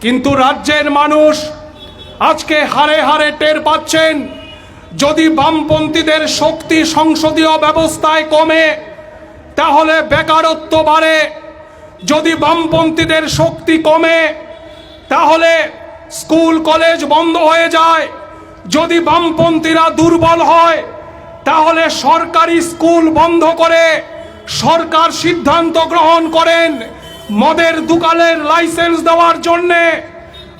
কিন্তু রাজ্যের মানুষ আজকে হারে হারে টের পাচ্ছেন, যদি বামপন্থীদের শক্তি সংসদীয় ব্যবস্থায় কমে, তাহলে বেকারত্ব বাড়ে। যদি বামপন্থীদের শক্তি কমে, তাহলে স্কুল, কলেজ বন্ধ হয়ে যায়। যদি বামপন্থীরা দুর্বল হয়, তাহলে সরকারি স্কুল বন্ধ করে সরকার সিদ্ধান্ত গ্রহণ করেন। মদের দোকানের লাইসেন্স দেওয়ার জন্যে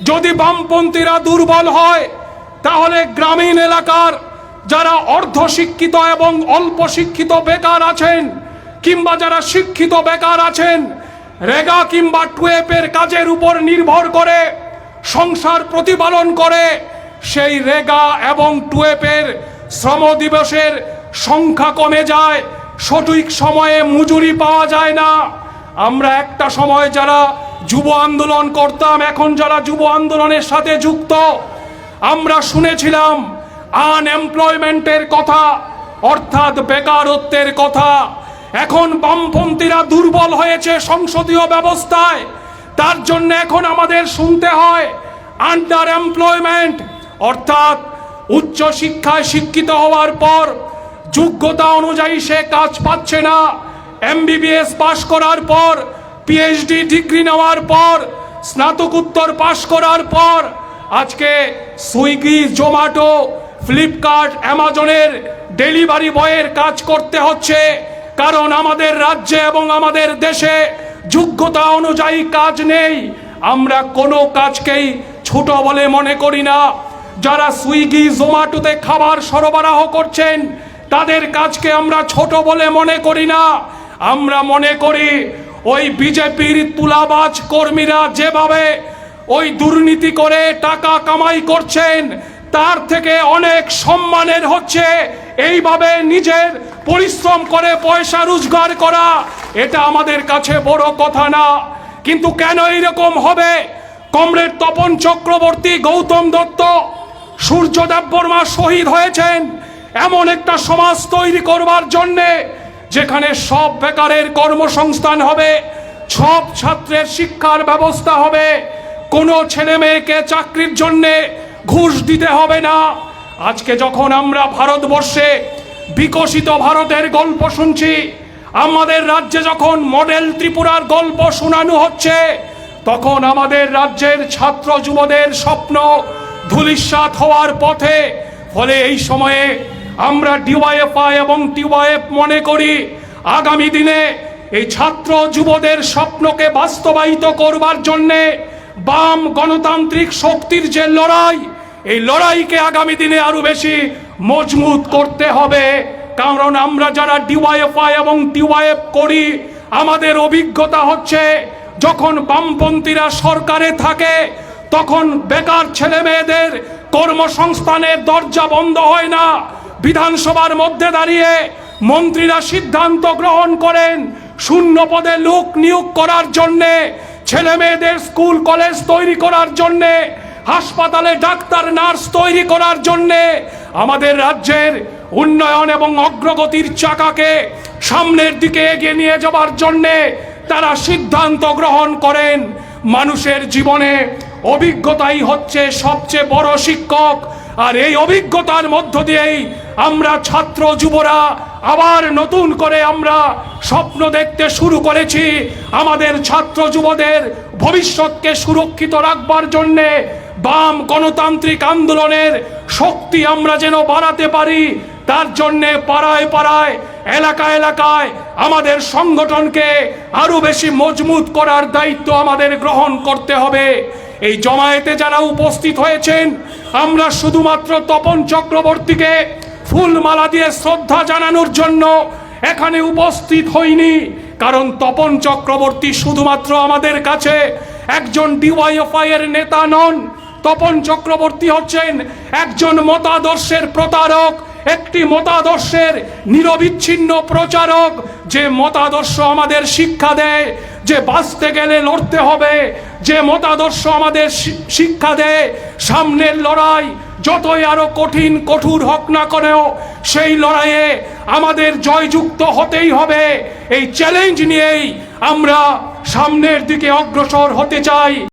যদি বামপন্থীরা দুর্বল হয়, তাহলে গ্রামীণ এলাকার যারা অর্ধশিক্ষিত এবং অল্প শিক্ষিত বেকার আছেন কিংবা যারা শিক্ষিত বেকার আছেন, রেগা কিংবা টুয়েপের কাজের উপর নির্ভর করে, সংসার প্রতিপালন করে, সেই রেগা এবং টুয়েপের শ্রম দিবসের সংখ্যা কমে যায়, সঠিক সময়ে মজুরি পাওয়া যায় না। আমরা একটা সময় যারা যুব আন্দোলন করতাম, এখন যারা যুব আন্দোলনের সাথে যুক্ত, আমরা শুনেছিলাম আনএমপ্লয়মেন্টের কথা, অর্থাৎ বেকারত্বের কথা। এখন বামপন্থীরা দুর্বল হয়েছে সংসদীয় ব্যবস্থায়, তার জন্য এখন আমাদের শুনতে হয় আন্ডার এমপ্লয়মেন্ট অর্থাৎ উচ্চ শিক্ষায় শিক্ষিত হওয়ার পর যোগ্যতা অনুযায়ী সে কাজ পাচ্ছে না। এমবিবিএস পাশ করার পর পিএইচডি ডিগ্রি নেওয়ার পর, স্নাতকোত্তর পাশ করার পর, আজকে সুইগি, জোম্যাটো, ফ্লিপকার্ট, অ্যামাজনের ডেলিভারি বয়ের কাজ করতে হচ্ছে। কারণ আমাদের রাজ্যে এবং আমাদের দেশে যোগ্যতা অনুযায়ী কাজ নেই। আমরা কোনো কাজকেই ছোট বলে মনে করি না। যারা সুইগি, জোম্যাটোতে খাবার সরবরাহ করছেন, তাদের কাজকে আমরা ছোট বলে মনে করি না। আমরা মনে করি ওই বিজেপির তুলাবাজ কর্মীরা যেভাবে ওই দুর্নীতি করে টাকা কামাই করছেন, তার থেকে অনেক সম্মানের হচ্ছে। এইভাবে নিজের পরিশ্রম করে পয়সা রোজগার করা, এটা আমাদের কাছে বড় কথা না। কিন্তু কেন এইরকম হবে? কমরেড তপন চক্রবর্তী, গৌতম দত্ত সূর্যদেব বর্মা শহীদ হয়েছেন। এমন একটা সমাজ তৈরি করবার জন্যে যেখানে সব বেকারের কর্মসংস্থান হবে, সব ছাত্রের শিক্ষার ব্যবস্থা হবে, কোনো ছেলে মেয়েকে চাকরির জন্যে ঘুষ দিতে হবে না। আজকে যখন আমরা ভারতবর্ষে বিকশিত ভারতের গল্প শুনছি, আমাদের রাজ্যে যখন মডেল ত্রিপুরার গল্প শোনানো হচ্ছে, তখন আমাদের রাজ্যের ছাত্র যুবদের স্বপ্ন ধুলিস্বাত হওয়ার পথে, ফলে এই সময়ে আমরা ডিওয়াইএফআই এবং টিওয়াইএফ মনে করি, আগামী দিনে এই ছাত্র যুবদের স্বপ্নকে বাস্তবায়িত করবার জন্যে বাম গণতান্ত্রিক শক্তির যে লড়াই, এই লড়াইকে আগামী দিনে আরও বেশি মজবুত করতে হবে। কারণ আমরা যারা ডিওয়াইএফআই এবং টিওয়াইএফ করি, আমাদের অভিজ্ঞতা হচ্ছে যখন বামপন্থীরা সরকারে থাকে, তখন বেকার ছেলে মেয়েদের কর্মসংস্থানের দরজা বন্ধ হয় না। বিধানসভার মধ্যে দাঁড়িয়ে মন্ত্রীরা সিদ্ধান্ত গ্রহণ করেন শূন্য পদে লোক নিয়োগ করার জন্যে, ছেলে মেয়েদের স্কুল, কলেজ তৈরি করার জন্যে, হাসপাতালে ডাক্তার, নার্স তৈরি করার জন্যে আমাদের রাজ্যের উন্নয়ন এবং অগ্রগতির চাকাকে সামনের দিকে এগিয়ে নিয়ে যাবার জন্যে তারা সিদ্ধান্ত গ্রহণ করেন। মানুষের জীবনে অভিজ্ঞতাই হচ্ছে সবচেয়ে বড় শিক্ষক। আর এই অভিজ্ঞতার মধ্য দিয়েই আমরা ছাত্র যুবরা, আবার নতুন করে আমরা স্বপ্ন দেখতে শুরু করেছি। আমাদের ছাত্র যুবদের ভবিষ্যৎকে সুরক্ষিত রাখবার জন্যে বাম গণতান্ত্রিক আন্দোলনের শক্তি আমরা যেন বাড়াতে পারি, তার জন্যে পাড়ায় পাড়ায় এলাকা এলাকায় আমাদের সংগঠনকে আরও বেশি মজবুত করার দায়িত্ব আমাদের গ্রহণ করতে হবে। এই জমায়েতে যারা উপস্থিত হয়েছেন, আমরা শুধুমাত্র তপন চক্রবর্তীকে ফুলমালা দিয়ে শ্রদ্ধা জানানোর জন্য এখানে উপস্থিত হইনি, কারণ তপন চক্রবর্তী শুধুমাত্র আমাদের কাছে একজন ডিওয়াইএফআই এর নেতা নন। তপন চক্রবর্তী হচ্ছেন একজন মতাদর্শের প্রতারক, একটি মতাদর্শের নিরবিচ্ছিন্ন প্রচারক, যে মতাদর্শ আমাদের শিক্ষা দেয়, যে বাঁচতে গেলে লড়তে হবে, যে মতাদর্শ আমাদের শিক্ষা দেয়, সামনের লড়াই যতই আরও কঠিন, কঠোর হোক না করেও, সেই লড়াইয়ে আমাদের জয়যুক্ত হতেই হবে। এই চ্যালেঞ্জ নিয়েই আমরা সামনের দিকে অগ্রসর হতে চাই।